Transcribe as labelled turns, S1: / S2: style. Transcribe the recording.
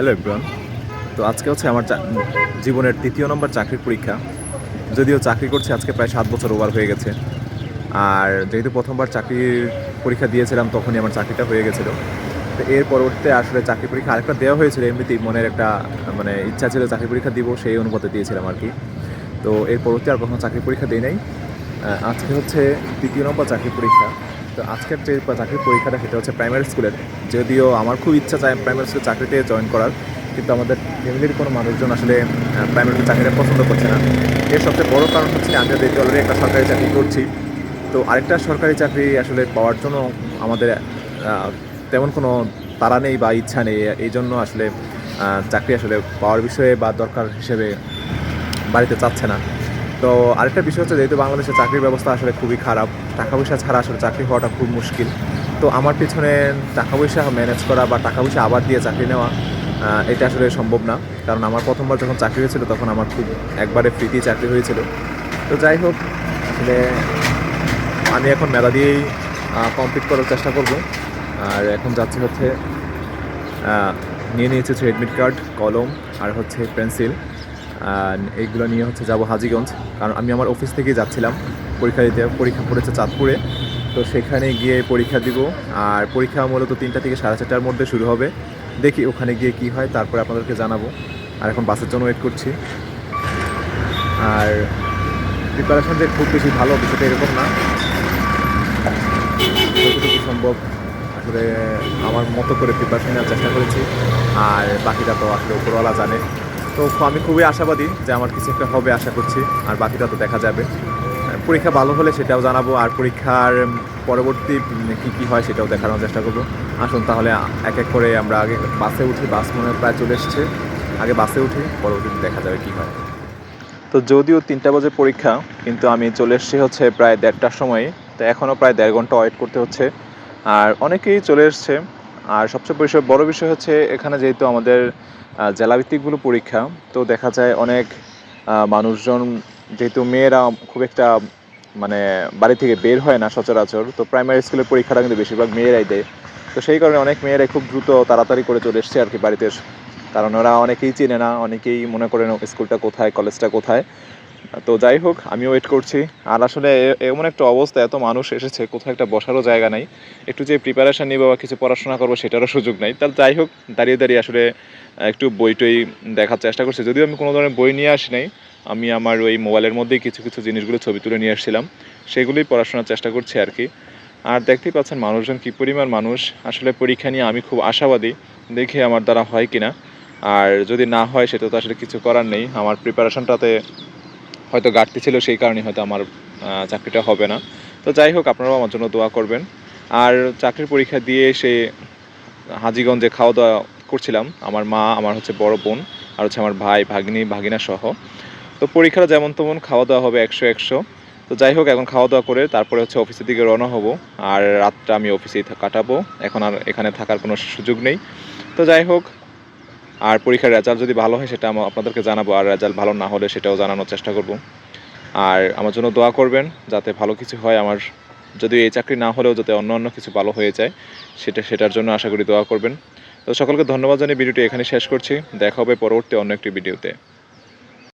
S1: Hello everyone তো আজকে হচ্ছে আমার জীবনের তৃতীয় নম্বর চাকরির পরীক্ষা। যদিও চাকরি করছি, আজকে প্রায় সাত বছর ওভার হয়ে গেছে। আর যেহেতু প্রথমবার চাকরির পরীক্ষা দিয়েছিলাম, তখনই আমার চাকরিটা হয়ে গেছিল। তো এর পরবর্তীতে আসলে চাকরি পরীক্ষা আরেকটা দেওয়া হয়েছিল, এমনিতেই মনের একটা মানে ইচ্ছা ছিল চাকরি পরীক্ষা দিব, সেই অনুপাতে দিয়েছিলাম আর কি। তো এর পরবর্তী আর কখনো চাকরি পরীক্ষা দিই নাই। আজকে হচ্ছে তৃতীয় নম্বর চাকরি পরীক্ষা। তো আজকের যে চাকরির পরীক্ষাটা সেটা হচ্ছে প্রাইমারি স্কুলের যদিও আমার খুব ইচ্ছা চায় প্রাইমারি স্কুলে চাকরিতে জয়েন করার, কিন্তু আমাদের ফ্যামিলির কোনো মানুষজন আসলে প্রাইমারি চাকরিটা পছন্দ করছে না। এর সবচেয়ে বড় কারণ হচ্ছে আমি যেহেতু অলরেডি একটা সরকারি চাকরি করছি, তো আরেকটা সরকারি চাকরি আসলে পাওয়ার জন্য আমাদের তেমন কোনো তাড়া নেই বা ইচ্ছা নেই। এই জন্য আসলে চাকরি আসলে পাওয়ার বিষয়ে বা দরকার হিসেবে বাড়িতে চাচ্ছে না। তো আরেকটা বিষয় হচ্ছে যেহেতু বাংলাদেশের চাকরির ব্যবস্থা আসলে খুবই খারাপ, টাকা পয়সা ছাড়া আসলে চাকরি হওয়াটা খুব মুশকিল। তো আমার পিছনে টাকা পয়সা ম্যানেজ করা বা টাকা পয়সা আবার দিয়ে চাকরি নেওয়া এটা আসলে সম্ভব না। কারণ আমার প্রথমবার যখন চাকরি হয়েছিল তখন আমার খুব একবারে ফ্রিতে চাকরি হয়েছিল। তো যাই হোক, আসলে আমি এখন মেলা দিয়েই কমপ্লিট করার চেষ্টা করব। আর এখন যাচ্ছি হচ্ছে নিয়ে নিয়েছি হচ্ছে এডমিট কার্ড কলম, আর হচ্ছে পেন্সিল এইগুলো নিয়ে হচ্ছে যাব হাজিগঞ্জ। কারণ আমি আমার অফিস থেকেই যাচ্ছিলাম। পরীক্ষা দিতে, পরীক্ষা পড়েছে চাঁদপুরে। তো সেখানে গিয়ে পরীক্ষা দিব। আর পরীক্ষা মূলত তিনটা থেকে সাড়ে চারটার মধ্যে শুরু হবে। দেখি ওখানে গিয়ে কি হয়, তারপরে আপনাদেরকে জানাব। আর এখন বাসের জন্য ওয়েট করছি। আর প্রিপারেশন যে খুব বেশি ভালো বিষয়টা এরকম না। সম্ভব আসলে আমার মতো করে প্রিপারেশন নেওয়ার চেষ্টা করেছি। আর বাকিটা তো আসলে উপরওয়ালা জানে। তো আমি খুবই আশাবাদী যে আমার কিছু একটা হবে আশা করছি, আর বাকিটা তো দেখা যাবে। পরীক্ষা ভালো হলে সেটাও জানাব, আর পরীক্ষার পরবর্তী কী কী হয় সেটাও দেখানোর চেষ্টা করব। আসুন তাহলে এক এক করে আমরা আগে বাসে উঠি, বাস মনে প্রায় চলে এসছে। আগে বাসে উঠি, পরবর্তীতে দেখা যাবে কী হয়। তো যদিও তিনটা বাজে পরীক্ষা, কিন্তু আমি চলে এসেছি হচ্ছে প্রায় দেড়টার সময়। তো এখনও প্রায় দেড় ঘণ্টা ওয়েট করতে হচ্ছে। আর অনেকেই চলে এসছে। আর সবচেয়ে বিষয় বড় বিষয় হচ্ছে এখানে যেহেতু আমাদের জেলাভিত্তিকগুলো পরীক্ষা, তো দেখা যায় অনেক মানুষজন যেহেতু মেয়েরা খুব একটা মানে বাড়ি থেকে বের হয় না সচরাচর, তো প্রাইমারি স্কুলের পরীক্ষাটা কিন্তু বেশিরভাগ মেয়েরাই দেয়। তো সেই কারণে অনেক মেয়েরাই খুব দ্রুত তাড়াতাড়ি করে চলে এসছে আর কি বাড়িতে কারণ ওরা অনেকেই চেনে না, অনেকেই মনে করেন স্কুলটা কোথায় কলেজটা কোথায়। তো যাই হোক আমি ওয়েট করছি। আর আসলে এমন একটা অবস্থা, এত মানুষ এসেছে, কোথাও একটা বসারও জায়গা নাই। একটু যে প্রিপারেশান নিব বা কিছু পড়াশোনা করব, সেটারও সুযোগ নাই। তাহলে যাই হোক, দাঁড়িয়ে দাঁড়িয়ে আসলে একটু বই টই দেখার চেষ্টা করছি। যদিও আমি কোনো ধরনের বই নিয়ে আসি নাই, আমি আমার ওই মোবাইলের মধ্যেই কিছু কিছু জিনিসগুলো ছবি তুলে নিয়ে আসছিলাম। সেগুলোই পড়াশোনার চেষ্টা করছি আর কি। আর দেখতেই পাচ্ছেন মানুষজন কী পরিমাণ মানুষ। আসলে পরীক্ষা নিয়ে আমি খুব আশাবাদী, দেখি আমার দ্বারা হয় কিনা। আর যদি না হয়, সেটা তো আসলে কিছু করার নেই। আমার প্রিপারেশনটাতে হয়তো ঘাটতি ছিল সেই কারণে হয়তো আমার চাকরিটা হবে না। তো যাই হোক, আপনারাও আমার জন্য দোয়া করবেন। আর চাকরির পরীক্ষা দিয়ে এসে হাজিগঞ্জে খাওয়া দাওয়া করছিলাম। আমার মা, আমার হচ্ছে বড় বোন, আর হচ্ছে আমার ভাই, ভাগ্নি, ভাগিনা সহ। তো পরীক্ষাটা যেমন তেমন খাওয়া দাওয়া হবে একশো একশো। তো যাই হোক, এখন খাওয়া দাওয়া করে তারপরে হচ্ছে অফিসের দিকে রওনা হব। আর রাতটা আমি অফিসেই কাটাবো। এখন আর এখানে থাকার কোনো সুযোগ নেই। তো যাই হোক আর পরীক্ষার রেজাল্ট যদি ভালো হয়, সেটা আপনাদেরকে জানাব। আর রেজাল্ট ভালো না হলে সেটাও জানানোর চেষ্টা করব। আর আমার জন্য দোয়া করবেন, যাতে ভালো কিছু হয় আমার। যদি এই চাকরি না হলেও যাতে অন্য অন্য কিছু ভালো হয়ে যায়, সেটা সেটার জন্য আশা করি দোয়া করবেন। তো সকলকে ধন্যবাদ জানিয়ে ভিডিওটি এখানে শেষ করছি। দেখা হবে পরবর্তী অন্য একটি ভিডিওতে।